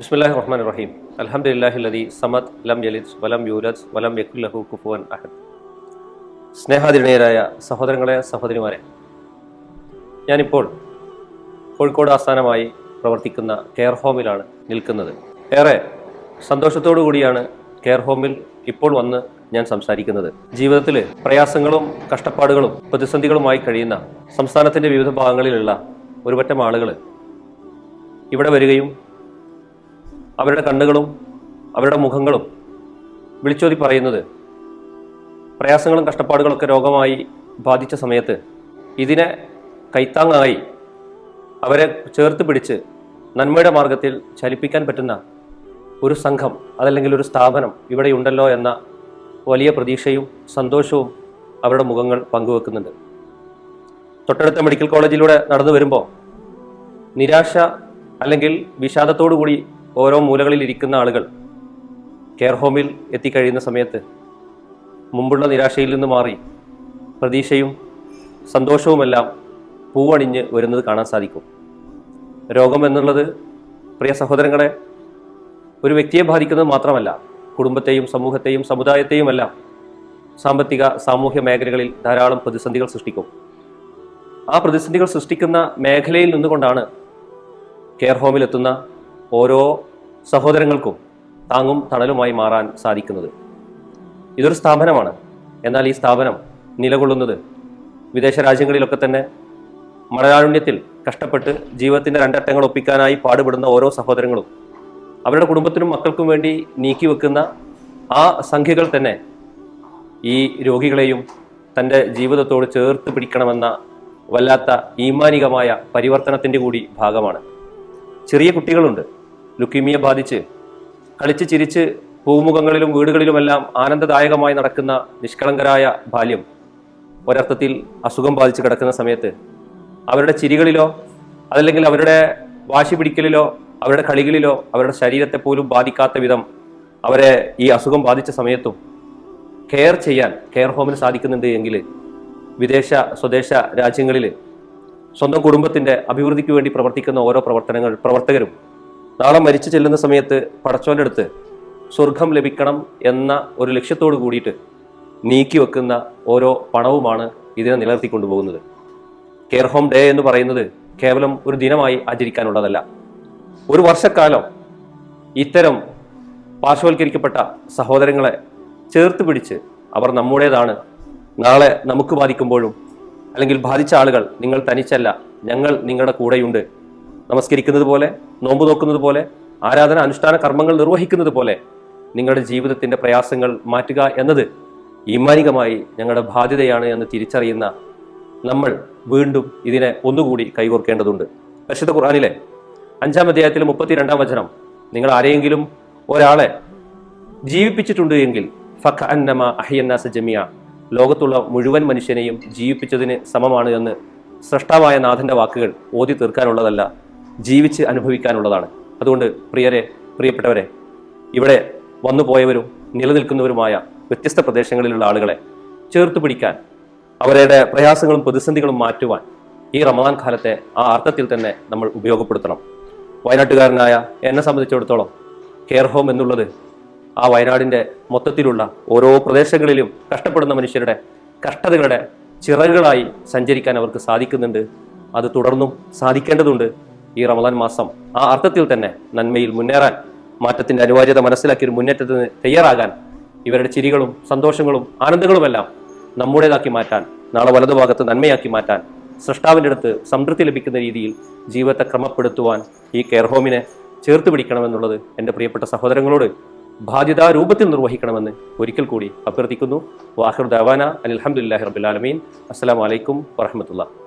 ബിസ്മില്ലാഹി റഹ്മാൻ റഹീം അലഹമുല്ലാഹില്ലതി സമദ് ലം യലിദ് വലം യൂലദ് വലം യക്കുല്ലഹു കുഫുവൻ അഹദ്. സ്നേഹാതിരണീയരായ സഹോദരങ്ങളെ സഹോദരിമാരെ ഞാനിപ്പോൾ കോഴിക്കോട് ആസ്ഥാനമായി പ്രവർത്തിക്കുന്ന കെയർ ഹോമിലാണ് നിൽക്കുന്നത്. ഏറെ സന്തോഷത്തോടു കൂടിയാണ് കെയർ ഹോമിൽ ഇപ്പോൾ വന്ന് ഞാൻ സംസാരിക്കുന്നത്. ജീവിതത്തിൽ പ്രയാസങ്ങളും കഷ്ടപ്പാടുകളും പ്രതിസന്ധികളുമായി കഴിയുന്ന സംസ്ഥാനത്തിന്റെ വിവിധ ഭാഗങ്ങളിലുള്ള ഒരുപറ്റം ആളുകൾ ഇവിടെ വരികയും അവരുടെ കണ്ണുകളും അവരുടെ മുഖങ്ങളും വിളിച്ചോതി പറയുന്നത് പ്രയാസങ്ങളും കഷ്ടപ്പാടുകളൊക്കെ രോഗമായി ബാധിച്ച സമയത്ത് ഇതിനെ കൈത്താങ്ങായി അവരെ ചേർത്ത് പിടിച്ച് നന്മയുടെ മാർഗത്തിൽ ചലിപ്പിക്കാൻ പറ്റുന്ന ഒരു സംഘം അതല്ലെങ്കിൽ ഒരു സ്ഥാപനം ഇവിടെയുണ്ടല്ലോ എന്ന വലിയ പ്രതീക്ഷയും സന്തോഷവും അവരുടെ മുഖങ്ങൾ പങ്കുവെക്കുന്നുണ്ട്. തൊട്ടടുത്ത മെഡിക്കൽ കോളേജിലൂടെ നടന്നു വരുമ്പോൾ നിരാശ അല്ലെങ്കിൽ വിഷാദത്തോടു കൂടി ഓരോ മൂലകളിൽ ഇരിക്കുന്ന ആളുകൾ കെയർ ഹോമിൽ എത്തിക്കഴിയുന്ന സമയത്ത് മുമ്പുള്ള നിരാശയിൽ നിന്ന് മാറി പ്രതീക്ഷയും സന്തോഷവുമെല്ലാം പൂവണിഞ്ഞ് വരുന്നത് കാണാൻ സാധിക്കും. രോഗം എന്നുള്ളത് പ്രിയ സഹോദരങ്ങളെ ഒരു വ്യക്തിയെ ബാധിക്കുന്നത് മാത്രമല്ല കുടുംബത്തെയും സമൂഹത്തെയും സമുദായത്തെയുമെല്ലാം സാമ്പത്തിക സാമൂഹ്യ മേഖലകളിൽ ധാരാളം പ്രതിസന്ധികൾ സൃഷ്ടിക്കും. ആ പ്രതിസന്ധികൾ സൃഷ്ടിക്കുന്ന മേഖലയിൽ നിന്നുകൊണ്ടാണ് കെയർ ഹോമിലെത്തുന്ന ഓരോ സഹോദരങ്ങൾക്കും താങ്ങും തണലുമായി മാറാൻ സാധിക്കുന്നത്. ഇതൊരു സ്ഥാപനമാണ്. എന്നാൽ ഈ സ്ഥാപനം നിലകൊള്ളുന്നത് വിദേശ രാജ്യങ്ങളിലൊക്കെ തന്നെ മലയാളുണ്യത്തിൽ കഷ്ടപ്പെട്ട് ജീവിതത്തിന്റെ രണ്ടറ്റങ്ങൾ ഒപ്പിക്കാനായി പാടുപെടുന്ന ഓരോ സഹോദരങ്ങളും അവരുടെ കുടുംബത്തിനും മക്കൾക്കും വേണ്ടി നീക്കി വെക്കുന്ന ആ സംഖ്യകൾ തന്നെ ഈ രോഗികളെയും തന്റെ ജീവിതത്തോട് ചേർത്ത് പിടിക്കണമെന്ന വല്ലാത്ത ഈമാനികമായ പരിവർത്തനത്തിന്റെ കൂടി ഭാഗമാണ്. ചെറിയ കുട്ടികളുണ്ട്. ലുക്കീമിയ ബാധിച്ച് കളിച്ച് ചിരിച്ച് പൂമുഖങ്ങളിലും വീടുകളിലുമെല്ലാം ആനന്ദദായകമായി നടക്കുന്ന നിഷ്കളങ്കരായ ബാല്യം ഒരർത്ഥത്തിൽ അസുഖം ബാധിച്ച് കിടക്കുന്ന സമയത്ത് അവരുടെ ചിരികളിലോ അതല്ലെങ്കിൽ അവരുടെ വാശി പിടിക്കലിലോ അവരുടെ കളികളിലോ അവരുടെ ശരീരത്തെ പോലും ബാധിക്കാത്ത വിധം അവരെ ഈ അസുഖം ബാധിച്ച സമയത്തും കെയർ ചെയ്യാൻ കെയർ ഹോമിന് സാധിക്കുന്നുണ്ട് എങ്കിൽ വിദേശ സ്വദേശ രാജ്യങ്ങളിൽ സ്വന്തം കുടുംബത്തിന്റെ അഭിവൃദ്ധിക്ക് വേണ്ടി പ്രവർത്തിക്കുന്ന ഓരോ പ്രവർത്തനങ്ങൾ പ്രവർത്തകരും നാളെ മരിച്ചു ചെല്ലുന്ന സമയത്ത് പടച്ചോന്റെ അടുത്ത് സ്വർഗം ലഭിക്കണം എന്ന ഒരു ലക്ഷ്യത്തോട് കൂടിയിട്ട് നീക്കി വെക്കുന്ന ഓരോ പണവുമാണ് ഇതിനെ നിലനിർത്തിക്കൊണ്ടു പോകുന്നത്. കെയർ ഹോം ഡേ എന്ന് പറയുന്നത് കേവലം ഒരു ദിനമായി ആചരിക്കാനുള്ളതല്ല. ഒരു വർഷക്കാലം ഇത്തരം പാർശ്വവൽക്കരിക്കപ്പെട്ട സഹോദരങ്ങളെ ചേർത്ത് പിടിച്ച് അവർ നമ്മുടേതാണ്. നാളെ നമുക്ക് ബാധിക്കുമ്പോഴും അല്ലെങ്കിൽ ബാധിച്ച ആളുകൾ നിങ്ങൾ തനിച്ചല്ല ഞങ്ങൾ നിങ്ങളുടെ കൂടെയുണ്ട്. നമസ്കരിക്കുന്നത് പോലെ നോമ്പ് നോക്കുന്നത് പോലെ ആരാധന അനുഷ്ഠാന കർമ്മങ്ങൾ നിർവഹിക്കുന്നത് പോലെ നിങ്ങളുടെ ജീവിതത്തിന്റെ പ്രയാസങ്ങൾ മാറ്റുക എന്നത് ഈമാനികമായി ഞങ്ങളുടെ ബാധ്യതയാണ് എന്ന് തിരിച്ചറിയുന്ന നമ്മൾ വീണ്ടും ഇതിനെ ഒന്നുകൂടി കൈകോർക്കേണ്ടതുണ്ട്. പരിശുദ്ധ ഖുർആനിലെ അഞ്ചാം അധ്യായത്തിൽ മുപ്പത്തിരണ്ടാം വചനം നിങ്ങൾ ആരെയെങ്കിലും ഒരാളെ ജീവിപ്പിച്ചിട്ടുണ്ട് എങ്കിൽ ഫഖ അന്നമ അഹിയന്നാസ ജമിയ ലോകത്തുള്ള മുഴുവൻ മനുഷ്യനെയും ജീവിപ്പിച്ചതിന് സമമാണ് എന്ന് സൃഷ്ടാവായ നാഥന്റെ വാക്കുകൾ ഓതി തീർക്കാനുള്ളതല്ല. ജീവിച്ച് അനുഭവിക്കാനുള്ളതാണ്. അതുകൊണ്ട് പ്രിയരെ പ്രിയപ്പെട്ടവരെ ഇവിടെ വന്നു പോയവരും നിലനിൽക്കുന്നവരുമായ വ്യത്യസ്ത പ്രദേശങ്ങളിലുള്ള ആളുകളെ ചേർത്ത് പിടിക്കാൻ അവരുടെ പ്രയാസങ്ങളും പ്രതിസന്ധികളും മാറ്റുവാൻ ഈ റമദാൻ കാലത്തെ ആ അർത്ഥത്തിൽ തന്നെ നമ്മൾ ഉപയോഗപ്പെടുത്തണം. വയനാട്ടുകാരനായ എന്നെ സംബന്ധിച്ചിടത്തോളം കെയർ ഹോം എന്നുള്ളത് ആ വയനാടിന്റെ മൊത്തത്തിലുള്ള ഓരോ പ്രദേശങ്ങളിലും കഷ്ടപ്പെടുന്ന മനുഷ്യരുടെ കഷ്ടതകളുടെ ചിറകുകളായി സഞ്ചരിക്കാൻ അവർക്ക് സാധിക്കുന്നുണ്ട്. അത് തുടർന്നും സാധിക്കേണ്ടതുണ്ട്. ഈ റമദാൻ മാസം ആ അർത്ഥത്തിൽ തന്നെ നന്മയിൽ മുന്നേറാൻ മാറ്റത്തിന്റെ അനിവാര്യത മനസ്സിലാക്കി ഒരു മുന്നേറ്റത്തിന് തയ്യാറാകാൻ ഇവരുടെ ചിരികളും സന്തോഷങ്ങളും ആനന്ദങ്ങളുമെല്ലാം നമ്മുടേതാക്കി മാറ്റാൻ നാളെ വലതുഭാഗത്ത് നന്മയാക്കി മാറ്റാൻ സൃഷ്ടാവിന്റെ അടുത്ത് സംതൃപ്തി ലഭിക്കുന്ന രീതിയിൽ ജീവിതത്തെ ക്രമപ്പെടുത്തുവാൻ ഈ കെയർ ഹോമിനെ ചേർത്ത് പിടിക്കണമെന്നുള്ളത് എന്റെ പ്രിയപ്പെട്ട സഹോദരങ്ങളോട് ബാധ്യതാ രൂപത്തിൽ നിർവഹിക്കണമെന്ന് ഒരിക്കൽ കൂടി അഭ്യർത്ഥിക്കുന്നു. വാഹിർ ദവാന അലഹമുല്ലാഹി റബുലാലമീൻ അസ്സാം വലൈക്കും വറഹമത്തുള്ള